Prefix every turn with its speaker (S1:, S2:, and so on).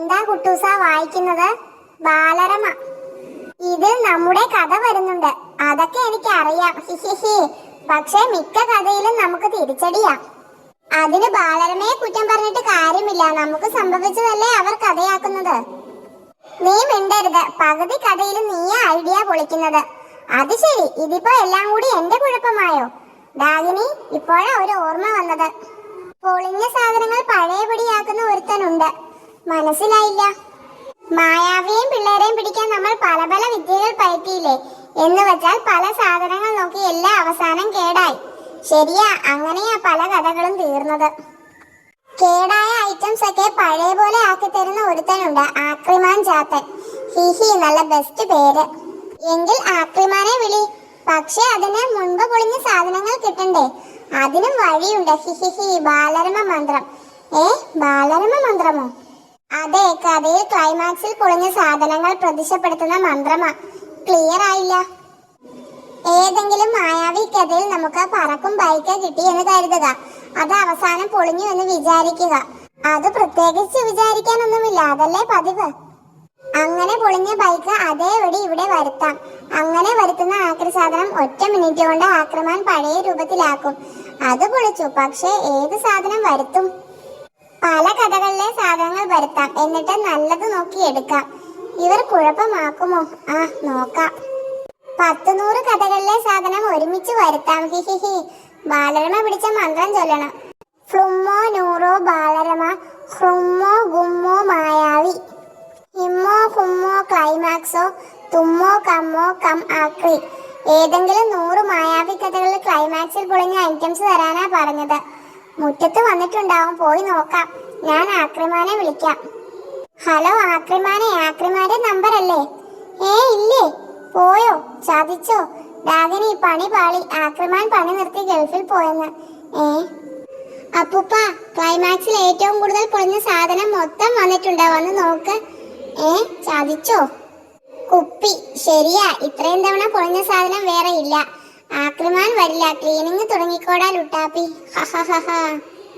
S1: എന്താ കുട്ടൂസ വായിക്കുന്നത്? ബാലരമ. ഇതിൽ നമ്മുടെ കഥ വരുന്നുണ്ട്. അതൊക്കെ എനിക്ക് അറിയാം പക്ഷേ മിക്ക കഥയിലും നമുക്ക് തിരിച്ചടിയാ. അതിന് ബാലരമയെ കുറ്റം പറഞ്ഞിട്ട് കാര്യമില്ല. നമുക്ക് സംഭവിച്ചതല്ലേ അവർ കഥയാക്കുന്നത്. നീ മിണ്ടരുത്. പകുതി കഥയിലും നീയാ ഐഡിയ പൊളിക്കുന്നത്. അത് ശരി. ഇതിപ്പോ എല്ലാം കൂടി എന്റെ കുഴപ്പമായോ? ഡാഗിനി ഇപ്പോഴാ ഒരു ഓർമ്മ വന്നത്. പൊളിഞ്ഞ സാധനങ്ങൾ പഴയപടിയാക്കുന്ന ഒരുത്തനുണ്ട്. മനസ്സിലായില്ല. മായാവിയെയും പിള്ളേരെയും പിടിക്കാൻ നമ്മൾ പല പല വിദ്യകൾ പയറ്റിയില്ലേ? എന്ന് വെച്ചാൽ പല സാധനങ്ങൾ നോക്കി എല്ലാ അവസാനം കേടായി. ശരിയാ അങ്ങനെയാ പല കഥകളും തീർന്നത്. കേടായ ഐറ്റംസ് ഒക്കെ പഴയ പോലെ ആക്കി തരുന്ന ഒരുത്തനുണ്ട് ആക്രിമാൻ ചാത്തൻ ഹിഹി നല്ല ബെസ്റ്റ് പേര്. എങ്കിൽ ആക്രിമാനെ വിളി. പക്ഷെ അതിന് മുൻപ് പൊളിഞ്ഞ സാധനങ്ങൾ കിട്ടണ്ടേ? അതിനും വഴിയുണ്ട്. ഹിഹിഹി ബാലരമ മന്ത്രം. ഏ ബാലരമ മന്ത്രമോ? അതെ കഥയിൽ ക്ലൈമാക്സിൽ പൊളിഞ്ഞ സാധനങ്ങൾ പ്രത്യക്ഷപ്പെടുത്തുന്ന മന്ത്രമാ. ക്ലിയർ ആയില്ല. ഏതെങ്കിലും മായാവി കഥയിൽ നമുക്ക് പറക്കും ബൈക്ക് കിട്ടി എന്ന് കരുതുക. അത് അവസാനം പൊളിഞ്ഞു എന്ന് വിചാരിക്കുക. അത് പ്രത്യേകിച്ച് വിചാരിക്കാനൊന്നുമില്ല. അതല്ലേ പതിവ്? അങ്ങനെ പൊളിഞ്ഞ ബൈക്ക് അതേപടി ഇവിടെ വരുത്താം. അങ്ങനെ വരുത്തുന്ന ആക്രി സാധനം ഒറ്റ മിനിറ്റ് കൊണ്ട് ആക്രമാൻ പഴയ രൂപത്തിലാക്കും. അത് പൊളിച്ചു. പക്ഷേ ഏത് സാധനം വരുത്തും? പല കഥകളിലെ സാധനങ്ങൾ വരുത്താം. എന്നിട്ട് നല്ലത് നോക്കി എടുക്കാം. ഇവർ കുഴപ്പമാക്കുമോ? ആ നോക്കാം. പത്ത് നൂറ് കഥകളിലെ സാധനം ഒരുമിച്ച് വരുത്താം. ഹിഹിഹി ബാലരമ പിടിച്ച മന്ത്രം ചൊല്ലണം. ഫ്ലുമ്മോ നൂറോ ബാലരമ ഹ്രുമ്മോ ഗുമ്മോ മായാവി. ഹിമ്മോ ഹുമ്മോ ക്ലൈമാക്സോ തുമ്മോ കമ്മോ കം ആക്രി. ഏതെങ്കിലും നൂറ് മായാവി കഥകളിൽ ക്ലൈമാക്സിൽ പൊളിഞ്ഞ ഐറ്റംസ് തരാനാ പറഞ്ഞത്. മുറ്റത്ത് വന്നിട്ടുണ്ടാവും. പോയി നോക്കാം. ഞാൻ ആക്രിമാനെ വിളിക്കാം. ഹലോ ആക്രിമാനെ. ആക്രിമാന്റെ നമ്പർ അല്ലേ ഏ ഇല്ലേ? പോയോ? ചതിച്ചോ? ഡാഗിനി പണി പാളി. ആക്രിമാൻ പണി നിർത്തി ഗൾഫിൽ പോയെന്ന്. ഏ? അപ്പുപ്പ ക്ലൈമാക്സിൽ ഏറ്റവും കൂടുതൽ പൊളിഞ്ഞ സാധനം മൊത്തം വന്നിട്ടുണ്ടാവും വന്ന് നോക്ക്. ഏ ചതിച്ചോ? കുപ്പി. ശരിയാ. ഇത്രയും തവണ പൊളിഞ്ഞ സാധനം വേറെ ഇല്ല. ആക്രിമാൻ വരില്ല. ക്ലീനിങ് തുടങ്ങിക്കോടാ ലുട്ടാപ്പി. ഹഹഹഹ